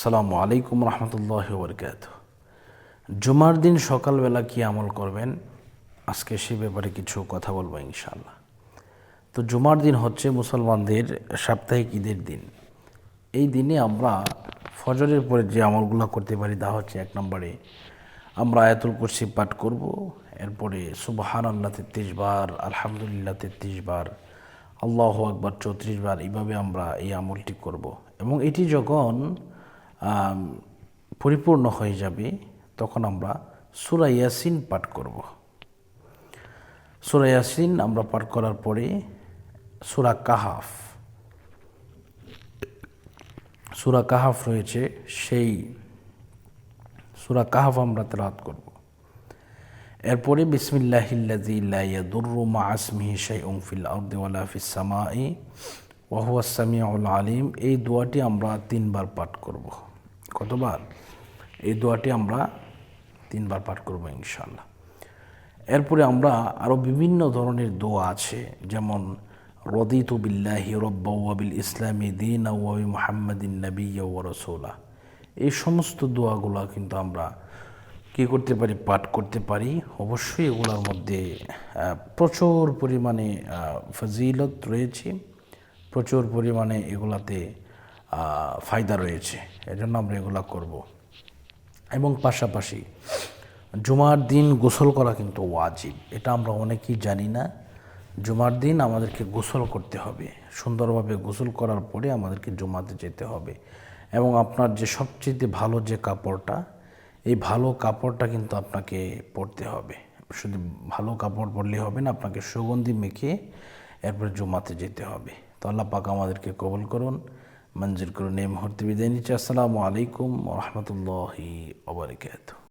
সালামু আলাইকুম রহমতুল্লাহ বরকাত জুমার দিন সকালবেলা কি আমল করবেন? আজকে সে ব্যাপারে কিছু কথা বলব ইনশাল্লাহ তো জুমার দিন হচ্ছে মুসলমানদের সাপ্তাহিক ঈদের দিন। এই দিনে আমরা ফজরের পরে যে আমলগুলো করতে পারি তা হচ্ছে এক নম্বরে আমরা আয়াতুল কুরসি পাঠ করব, এরপরে সুবহান আল্লাহ তেত্রিশ বার, আলহামদুলিল্লাহ তেত্রিশ বার, আল্লাহ আকবর চৌত্রিশ বার, এইভাবে আমরা এই আমলটি করব। এবং এটি যখন পরিপূর্ণ হয়ে যাবে, তখন আমরা সুরা ইয়াসিন পাঠ করব। সুরা ইয়াসিন আমরা পাঠ করার পরে সুরা কাহাফ। সুরা কাহাফ রয়েছে, সেই সুরা কাহাফ আমরা তেলাওয়াত করব। এরপরে বিসমিল্লাহিল্লাজি লা ইয়াদুররু মা আসমিহি শাইউন ফিল আরদি ওয়ালা ফিস সামাই ওয়া হুয়া সামিউল আলিম। এই দোয়াটি আমরা তিনবার পাঠ করব। কতবার? এই দোয়াটি আমরা তিনবার পাঠ করব ইনশাল্লাহ এরপরে আমরা আরও বিভিন্ন ধরনের দোয়া আছে, যেমন, রদিতু বিল্লাহি রব্বা ওয়াবিল ইসলামী দিন ওয়াবি মোহাম্মদিন নবী রসৌলা এই সমস্ত দোয়াগুলো কিন্তু আমরা কী করতে পারি? পাঠ করতে পারি। অবশ্যই এগুলোর মধ্যে প্রচুর পরিমাণে ফজিলত রয়েছে। প্রচুর পরিমাণে এগুলাতে ফায়দা রয়েছে। এজন্য আমরা এগুলা করব। এবং পাশাপাশি জুমার দিন গোসল করা কিন্তু ওয়াজিব। এটা আমরা অনেকেই জানি না। জুমার দিন আমাদেরকে গোসল করতে হবে। সুন্দরভাবে গোসল করার পরে আমাদেরকে জুমাতে যেতে হবে। এবং আপনার যে সবচেয়ে ভালো যে কাপড়টা, এই ভালো কাপড়টা কিন্তু আপনাকে পরতে হবে। শুধু ভালো কাপড় পরলে হবে না, আপনাকে সুগন্ধি মেখে এরপরে জুমাতে যেতে হবে। তো আল্লাহ পাক আমাদেরকে কবল করুন। মঞ্জুর করুন এই মুহূর্তে বিদায় নিচ্ছি। আসসালামু আলাইকুম রহমতুল্লাহি ওবরাকাতুহ